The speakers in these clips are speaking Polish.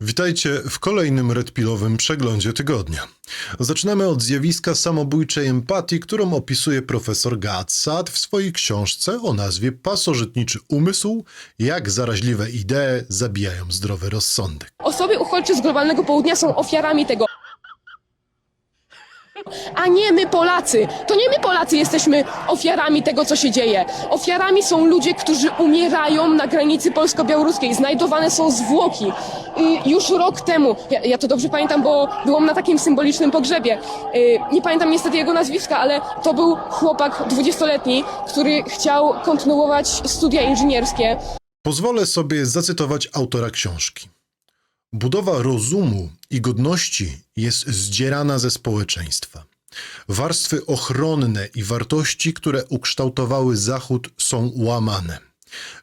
Witajcie w kolejnym redpilowym przeglądzie tygodnia. Zaczynamy od zjawiska samobójczej empatii, którą opisuje profesor Gad Saad w swojej książce o nazwie Pasożytniczy umysł, jak zaraźliwe idee zabijają zdrowy rozsądek. Osoby uchodźcze z globalnego południa są ofiarami tego. A nie my Polacy. To nie my Polacy jesteśmy ofiarami tego, co się dzieje. Ofiarami są ludzie, którzy umierają na granicy polsko-białoruskiej. Znajdowane są zwłoki. Już rok temu, ja, ja to dobrze pamiętam, bo byłam na takim symbolicznym pogrzebie. Y, Nie pamiętam niestety jego nazwiska, ale to był chłopak 20-letni, który chciał kontynuować studia inżynierskie. Pozwolę sobie zacytować autora książki. Budowa rozumu i godności jest zdzierana ze społeczeństwa. Warstwy ochronne i wartości, które ukształtowały Zachód, są łamane.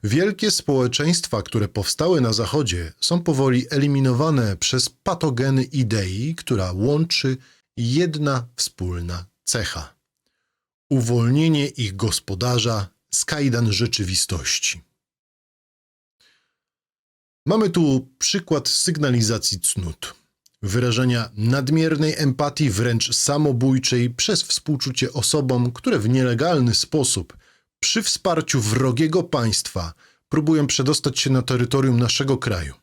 Wielkie społeczeństwa, które powstały na Zachodzie, są powoli eliminowane przez patogeny idei, która łączy jedna wspólna cecha uwolnienie ich gospodarza z kajdan rzeczywistości. Mamy tu przykład sygnalizacji cnót, wyrażenia nadmiernej empatii, wręcz samobójczej, przez współczucie osobom, które w nielegalny sposób, przy wsparciu wrogiego państwa, próbują przedostać się na terytorium naszego kraju.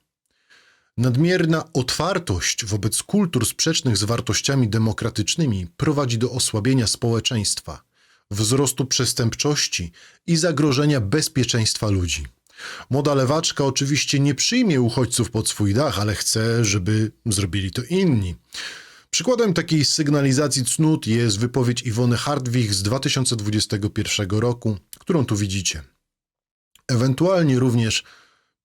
Nadmierna otwartość wobec kultur sprzecznych z wartościami demokratycznymi prowadzi do osłabienia społeczeństwa, wzrostu przestępczości i zagrożenia bezpieczeństwa ludzi. Młoda lewaczka oczywiście nie przyjmie uchodźców pod swój dach, ale chce, żeby zrobili to inni. Przykładem takiej sygnalizacji cnót jest wypowiedź Iwony Hardwig z 2021 roku, którą tu widzicie. Ewentualnie również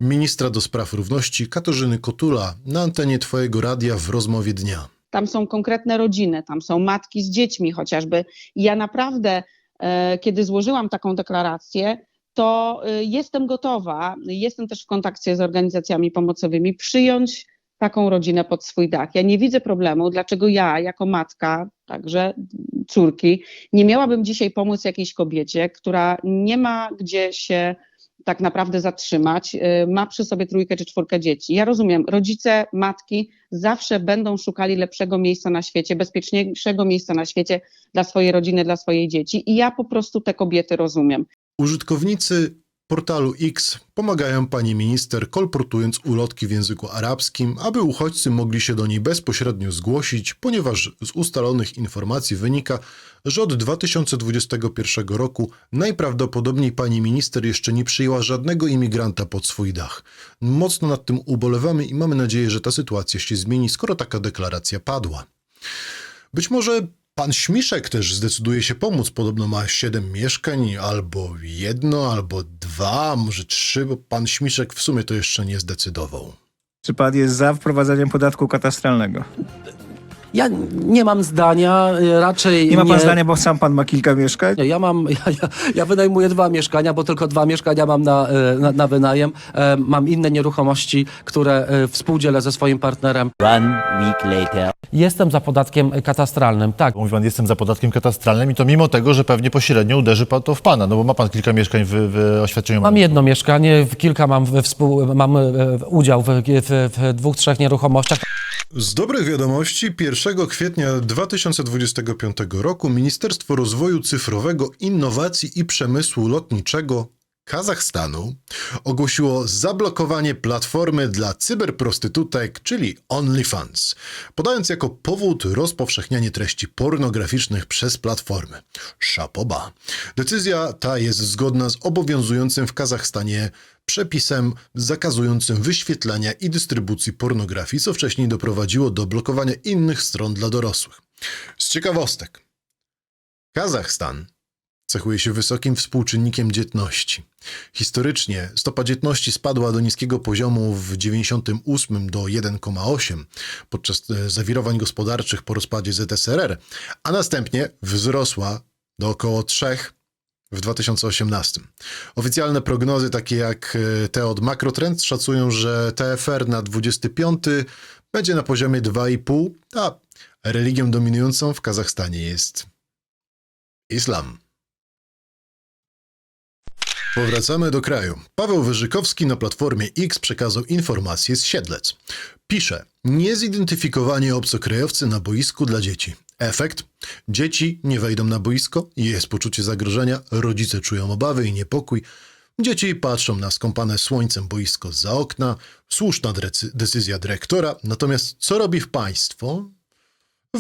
ministra do spraw równości Katarzyny Kotula na antenie Twojego radia w rozmowie dnia. tam są konkretne rodziny, tam są matki z dziećmi chociażby. I ja naprawdę, e, kiedy złożyłam taką deklarację, to e, jestem gotowa, jestem też w kontakcie z organizacjami pomocowymi, przyjąć taką rodzinę pod swój dach. Ja nie widzę problemu, dlaczego ja, jako matka, także córki, nie miałabym dzisiaj pomóc jakiejś kobiecie, która nie ma gdzie się tak naprawdę zatrzymać, y, ma przy sobie trójkę czy czwórkę dzieci. Ja rozumiem, rodzice, matki zawsze będą szukali lepszego miejsca na świecie, bezpieczniejszego miejsca na świecie dla swojej rodziny, dla swojej dzieci i ja po prostu te kobiety rozumiem. Użytkownicy portalu X pomagają pani minister kolportując ulotki w języku arabskim, aby uchodźcy mogli się do niej bezpośrednio zgłosić, ponieważ z ustalonych informacji wynika, że od 2021 roku najprawdopodobniej pani minister jeszcze nie przyjęła żadnego imigranta pod swój dach. Mocno nad tym ubolewamy i mamy nadzieję, że ta sytuacja się zmieni, skoro taka deklaracja padła. Być może pan Śmiszek też zdecyduje się pomóc. Podobno ma siedem mieszkań, albo jedno, albo dwa, może trzy, bo pan Śmiszek w sumie to jeszcze nie zdecydował. Czy pan jest za wprowadzaniem podatku katastralnego? Ja nie mam zdania, y, raczej Nie ma pan zdania, bo sam pan ma kilka mieszkań? Nie, Ja mam, ja, ja, ja wynajmuję dwa mieszkania, bo tylko dwa mieszkania mam na, y, na, na wynajem. E, Mam inne nieruchomości, które współdzielę ze swoim partnerem. One week later. Jestem za podatkiem katastralnym, tak. Mówi pan, jestem za podatkiem katastralnym i to mimo tego, że pewnie pośrednio uderzy pan to w pana, no bo ma pan kilka mieszkań w, w oświadczeniu. Mam jedno mieszkanie, kilka mam, we współ, mam e, udział w, w, w dwóch, trzech nieruchomościach. Z dobrych wiadomości 1 kwietnia 2025 roku Ministerstwo Rozwoju Cyfrowego, Innowacji i Przemysłu Lotniczego Kazachstanu ogłosiło zablokowanie platformy dla cyberprostytutek, czyli OnlyFans, podając jako powód rozpowszechnianie treści pornograficznych przez platformy. Szapoba. Decyzja ta jest zgodna z obowiązującym w Kazachstanie przepisem zakazującym wyświetlania i dystrybucji pornografii, co wcześniej doprowadziło do blokowania innych stron dla dorosłych. Z ciekawostek. Kazachstan cechuje się wysokim współczynnikiem dzietności. Historycznie stopa dzietności spadła do niskiego poziomu w 98 do 1,8 podczas e, zawirowań gospodarczych po rozpadzie ZSRR, a następnie wzrosła do około 3 w 2018. Oficjalne prognozy, takie jak e, te od Macrotrends, szacują, że TFR na 25 będzie na poziomie 2,5, a religią dominującą w Kazachstanie jest islam. Powracamy do kraju. Paweł Wyżykowski na Platformie X przekazał informację z Siedlec. Pisze, niezidentyfikowani obcokrajowcy na boisku dla dzieci. Efekt? Dzieci nie wejdą na boisko, jest poczucie zagrożenia, rodzice czują obawy i niepokój. Dzieci patrzą na skąpane słońcem boisko za okna, słuszna decyzja dyrektora, natomiast co robi państwo?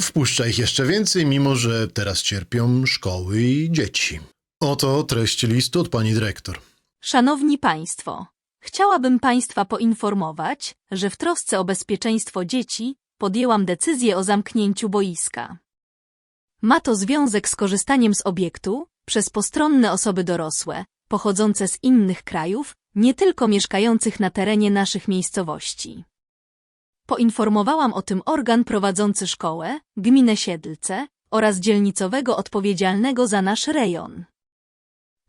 Wpuszcza ich jeszcze więcej, mimo że teraz cierpią szkoły i dzieci. Oto treść listu od pani dyrektor. Szanowni Państwo, chciałabym Państwa poinformować, że w trosce o bezpieczeństwo dzieci podjęłam decyzję o zamknięciu boiska. Ma to związek z korzystaniem z obiektu przez postronne osoby dorosłe, pochodzące z innych krajów, nie tylko mieszkających na terenie naszych miejscowości. Poinformowałam o tym organ prowadzący szkołę, gminę Siedlce oraz dzielnicowego odpowiedzialnego za nasz rejon.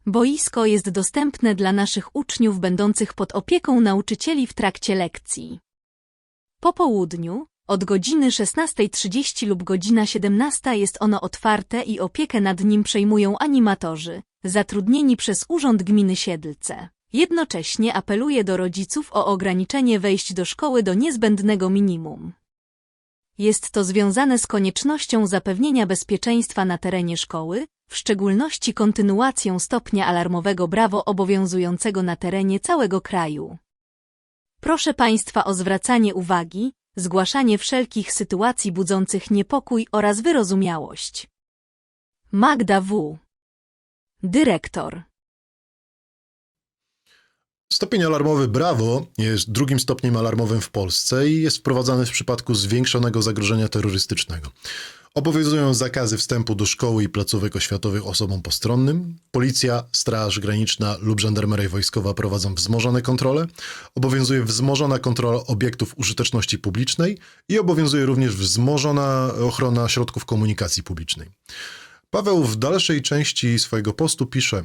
Boisko jest dostępne dla naszych uczniów będących pod opieką nauczycieli w trakcie lekcji. Po południu, od godziny 16.30 lub godzina 17 jest ono otwarte i opiekę nad nim przejmują animatorzy, zatrudnieni przez Urząd Gminy Siedlce. Jednocześnie apeluję do rodziców o ograniczenie wejść do szkoły do niezbędnego minimum. Jest to związane z koniecznością zapewnienia bezpieczeństwa na terenie szkoły, w szczególności kontynuacją stopnia alarmowego brawo obowiązującego na terenie całego kraju. Proszę Państwa o zwracanie uwagi, zgłaszanie wszelkich sytuacji budzących niepokój oraz wyrozumiałość. Magda W. Dyrektor. Stopień alarmowy Brawo jest drugim stopniem alarmowym w Polsce i jest wprowadzany w przypadku zwiększonego zagrożenia terrorystycznego. Obowiązują zakazy wstępu do szkoły i placówek oświatowych osobom postronnym. Policja, Straż Graniczna lub Żandarmeria Wojskowa prowadzą wzmożone kontrole. Obowiązuje wzmożona kontrola obiektów użyteczności publicznej i obowiązuje również wzmożona ochrona środków komunikacji publicznej. Paweł w dalszej części swojego postu pisze: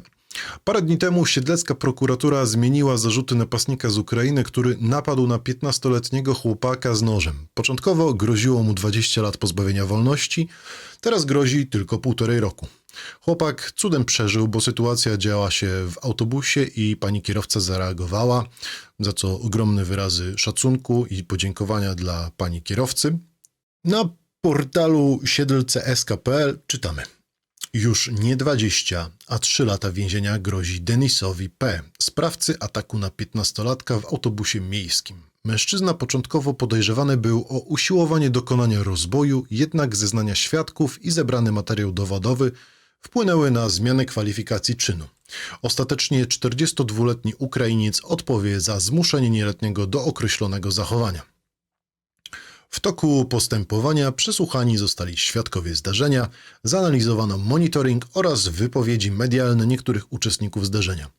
Parę dni temu siedlecka prokuratura zmieniła zarzuty napastnika z Ukrainy, który napadł na 15-letniego chłopaka z nożem. Początkowo groziło mu 20 lat pozbawienia wolności, teraz grozi tylko półtorej roku. Chłopak cudem przeżył, bo sytuacja działa się w autobusie i pani kierowca zareagowała, za co ogromne wyrazy szacunku i podziękowania dla pani kierowcy. Na portalu siedlce.sk.pl czytamy. Już nie 20, a 3 lata więzienia grozi Denisowi P., sprawcy ataku na 15-latka w autobusie miejskim. Mężczyzna początkowo podejrzewany był o usiłowanie dokonania rozboju, jednak zeznania świadków i zebrany materiał dowodowy wpłynęły na zmianę kwalifikacji czynu. Ostatecznie 42-letni Ukrainiec odpowie za zmuszenie nieletniego do określonego zachowania. W toku postępowania przesłuchani zostali świadkowie zdarzenia, zanalizowano monitoring oraz wypowiedzi medialne niektórych uczestników zdarzenia.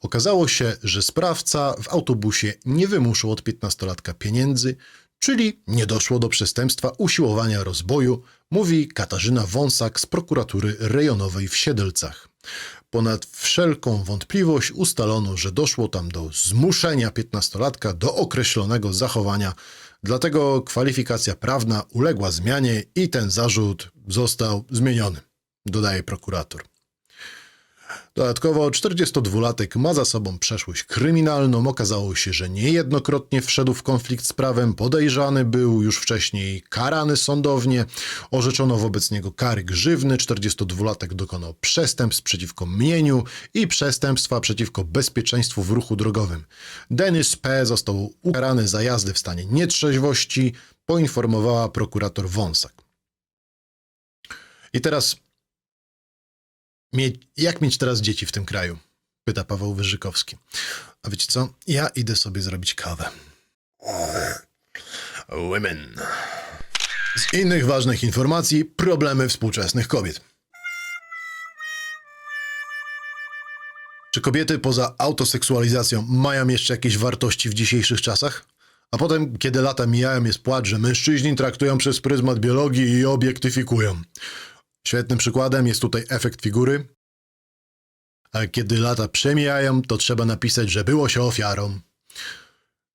Okazało się, że sprawca w autobusie nie wymuszył od 15-latka pieniędzy, czyli nie doszło do przestępstwa usiłowania rozboju, mówi Katarzyna Wąsak z prokuratury rejonowej w Siedlcach. Ponad wszelką wątpliwość ustalono, że doszło tam do zmuszenia 15-latka do określonego zachowania, dlatego kwalifikacja prawna uległa zmianie i ten zarzut został zmieniony, dodaje prokurator. Dodatkowo 42-latek ma za sobą przeszłość kryminalną. Okazało się, że niejednokrotnie wszedł w konflikt z prawem. Podejrzany był już wcześniej karany sądownie. Orzeczono wobec niego kary grzywny. 42-latek dokonał przestępstw przeciwko mieniu i przestępstwa przeciwko bezpieczeństwu w ruchu drogowym. Denis P. został ukarany za jazdę w stanie nietrzeźwości, poinformowała prokurator Wąsak. I teraz Mie- jak mieć teraz dzieci w tym kraju? Pyta Paweł Wyżykowski. A wiecie co? Ja idę sobie zrobić kawę. Women. Z innych ważnych informacji, problemy współczesnych kobiet. Czy kobiety poza autoseksualizacją mają jeszcze jakieś wartości w dzisiejszych czasach? A potem, kiedy lata mijają, jest płacz, że mężczyźni traktują przez pryzmat biologii i obiektyfikują. Świetnym przykładem jest tutaj efekt figury. A kiedy lata przemijają, to trzeba napisać, że było się ofiarą.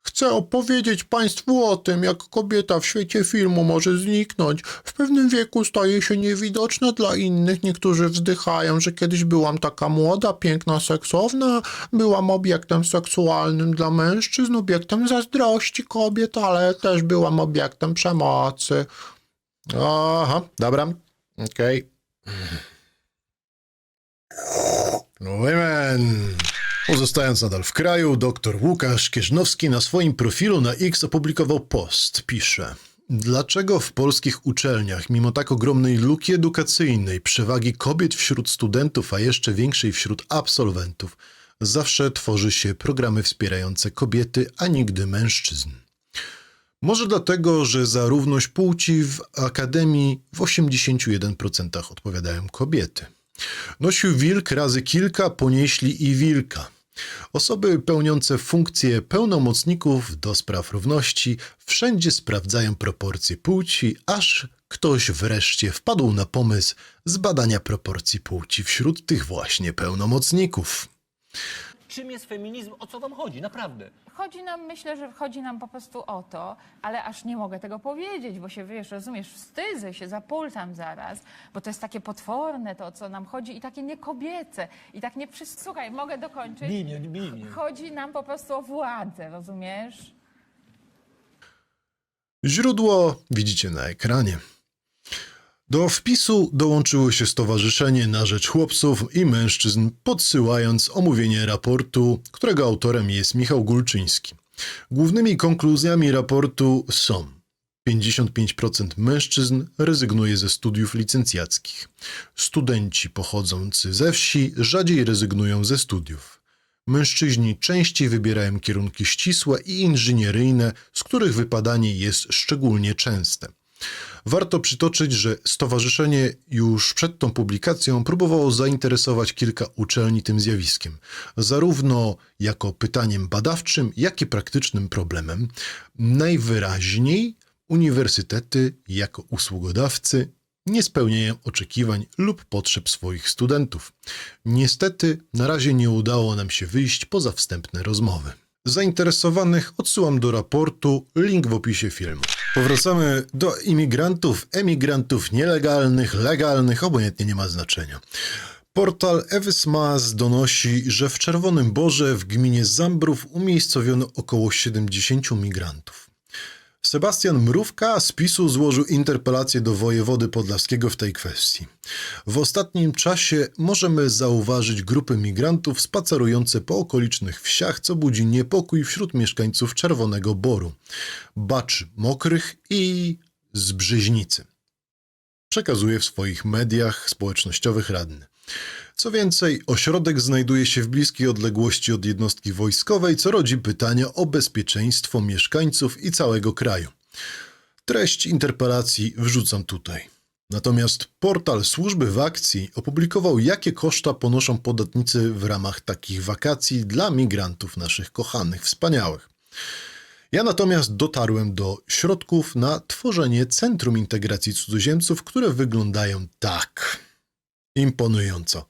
Chcę opowiedzieć Państwu o tym, jak kobieta w świecie filmu może zniknąć. W pewnym wieku staje się niewidoczna dla innych. Niektórzy wzdychają, że kiedyś byłam taka młoda, piękna, seksowna. Byłam obiektem seksualnym dla mężczyzn, obiektem zazdrości kobiet, ale też byłam obiektem przemocy. Aha, dobra, okej. Women. Pozostając nadal w kraju, dr Łukasz Kieżnowski na swoim profilu na X opublikował post. Pisze. Dlaczego w polskich uczelniach, mimo tak ogromnej luki edukacyjnej, przewagi kobiet wśród studentów, a jeszcze większej wśród absolwentów, zawsze tworzy się programy wspierające kobiety, a nigdy mężczyzn? Może dlatego, że za równość płci w akademii w 81% odpowiadają kobiety. Nosił wilk razy kilka, ponieśli i wilka. Osoby pełniące funkcje pełnomocników do spraw równości wszędzie sprawdzają proporcje płci, aż ktoś wreszcie wpadł na pomysł zbadania proporcji płci wśród tych właśnie pełnomocników. Czym jest feminizm? O co wam chodzi? Naprawdę. Chodzi nam, myślę, że chodzi nam po prostu o to, ale aż nie mogę tego powiedzieć, bo się, wiesz, rozumiesz, wstydzę się, zapultam zaraz, bo to jest takie potworne to, o co nam chodzi i takie niekobiece i tak nie przy... Słuchaj, mogę dokończyć? Bij mnie, bij mnie. Chodzi nam po prostu o władzę, rozumiesz? Źródło widzicie na ekranie. Do wpisu dołączyło się Stowarzyszenie na Rzecz Chłopców i Mężczyzn, podsyłając omówienie raportu, którego autorem jest Michał Gulczyński. Głównymi konkluzjami raportu są 55% mężczyzn rezygnuje ze studiów licencjackich. Studenci pochodzący ze wsi rzadziej rezygnują ze studiów. Mężczyźni częściej wybierają kierunki ścisłe i inżynieryjne, z których wypadanie jest szczególnie częste. Warto przytoczyć, że stowarzyszenie już przed tą publikacją próbowało zainteresować kilka uczelni tym zjawiskiem, zarówno jako pytaniem badawczym, jak i praktycznym problemem. Najwyraźniej uniwersytety jako usługodawcy nie spełniają oczekiwań lub potrzeb swoich studentów. Niestety, na razie nie udało nam się wyjść poza wstępne rozmowy. Zainteresowanych odsyłam do raportu, link w opisie filmu. Powracamy do imigrantów, emigrantów nielegalnych, legalnych, obojętnie nie ma znaczenia. Portal Ewysmas donosi, że w Czerwonym Borze w gminie Zambrów umiejscowiono około 70 migrantów. Sebastian Mrówka z PiSu złożył interpelację do wojewody podlaskiego w tej kwestii. W ostatnim czasie możemy zauważyć grupy migrantów spacerujące po okolicznych wsiach, co budzi niepokój wśród mieszkańców Czerwonego Boru, Baczy Mokrych i z Brzeźnicy. Przekazuje w swoich mediach społecznościowych radny. Co więcej, ośrodek znajduje się w bliskiej odległości od jednostki wojskowej, co rodzi pytania o bezpieczeństwo mieszkańców i całego kraju. Treść interpelacji wrzucam tutaj. Natomiast portal Służby w Akcji opublikował, jakie koszta ponoszą podatnicy w ramach takich wakacji dla migrantów naszych kochanych, wspaniałych. Ja natomiast dotarłem do środków na tworzenie Centrum Integracji Cudzoziemców, które wyglądają tak. Imponująco.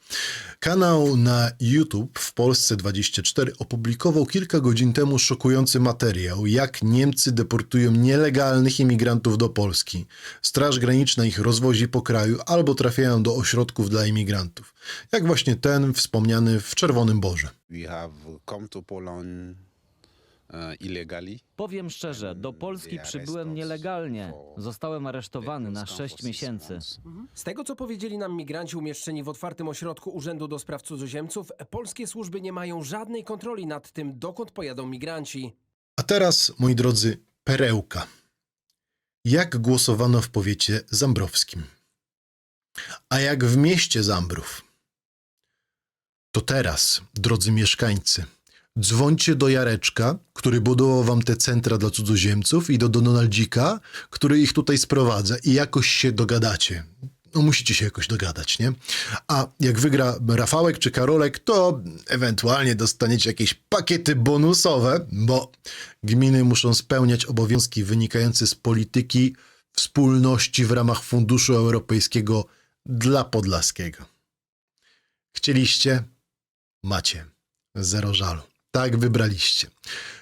Kanał na YouTube w Polsce 24 opublikował kilka godzin temu szokujący materiał, jak Niemcy deportują nielegalnych imigrantów do Polski. Straż Graniczna ich rozwozi po kraju albo trafiają do ośrodków dla imigrantów. Jak właśnie ten wspomniany w Czerwonym Borze. We have come to Poland. Powiem szczerze, do Polski przybyłem nielegalnie. Zostałem aresztowany na 6 miesięcy. Z tego, co powiedzieli nam migranci umieszczeni w otwartym ośrodku Urzędu do Spraw Cudzoziemców, polskie służby nie mają żadnej kontroli nad tym, dokąd pojadą migranci. A teraz, moi drodzy, perełka. Jak głosowano w powiecie zambrowskim? A jak w mieście Zambrów? To teraz, drodzy mieszkańcy, dzwońcie do Jareczka, który budował wam te centra dla cudzoziemców i do Donaldzika, który ich tutaj sprowadza i jakoś się dogadacie. No musicie się jakoś dogadać, nie? A jak wygra Rafałek czy Karolek, to ewentualnie dostaniecie jakieś pakiety bonusowe, bo gminy muszą spełniać obowiązki wynikające z polityki wspólności w ramach Funduszu Europejskiego dla Podlaskiego. Chcieliście? Macie. Zero żalu. Tak wybraliście.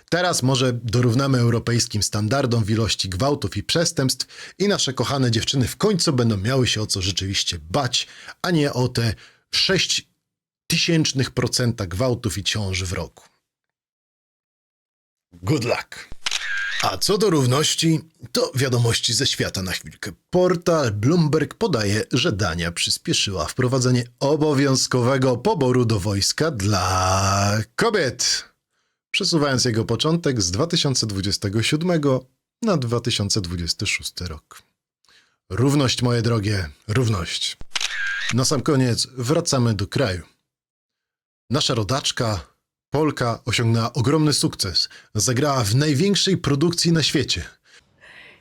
Teraz może dorównamy europejskim standardom w ilości gwałtów i przestępstw i nasze kochane dziewczyny w końcu będą miały się o co rzeczywiście bać, a nie o te 6 tysięcznych procenta gwałtów i ciąży w roku. Good luck. A co do równości, to wiadomości ze świata na chwilkę. Portal Bloomberg podaje, że Dania przyspieszyła wprowadzenie obowiązkowego poboru do wojska dla kobiet, przesuwając jego początek z 2027 na 2026 rok. Równość, moje drogie, równość. Na sam koniec wracamy do kraju. Nasza rodaczka, Polka, osiągnęła ogromny sukces. Zagrała w największej produkcji na świecie.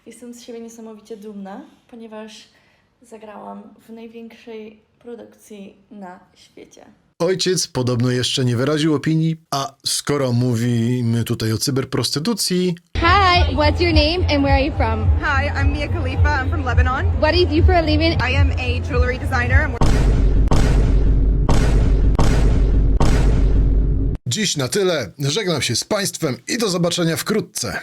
Jestem z siebie niesamowicie dumna, ponieważ zagrałam w największej produkcji na świecie. Ojciec podobno jeszcze nie wyraził opinii, a skoro mówimy tutaj o cyberprostytucji, Hi, what's your name and where are you from? Hi, I'm Mia Khalifa. I'm from Lebanon. What do you do for a living? I am a jewelry designer. Dziś na tyle. Żegnam się z Państwem i do zobaczenia wkrótce.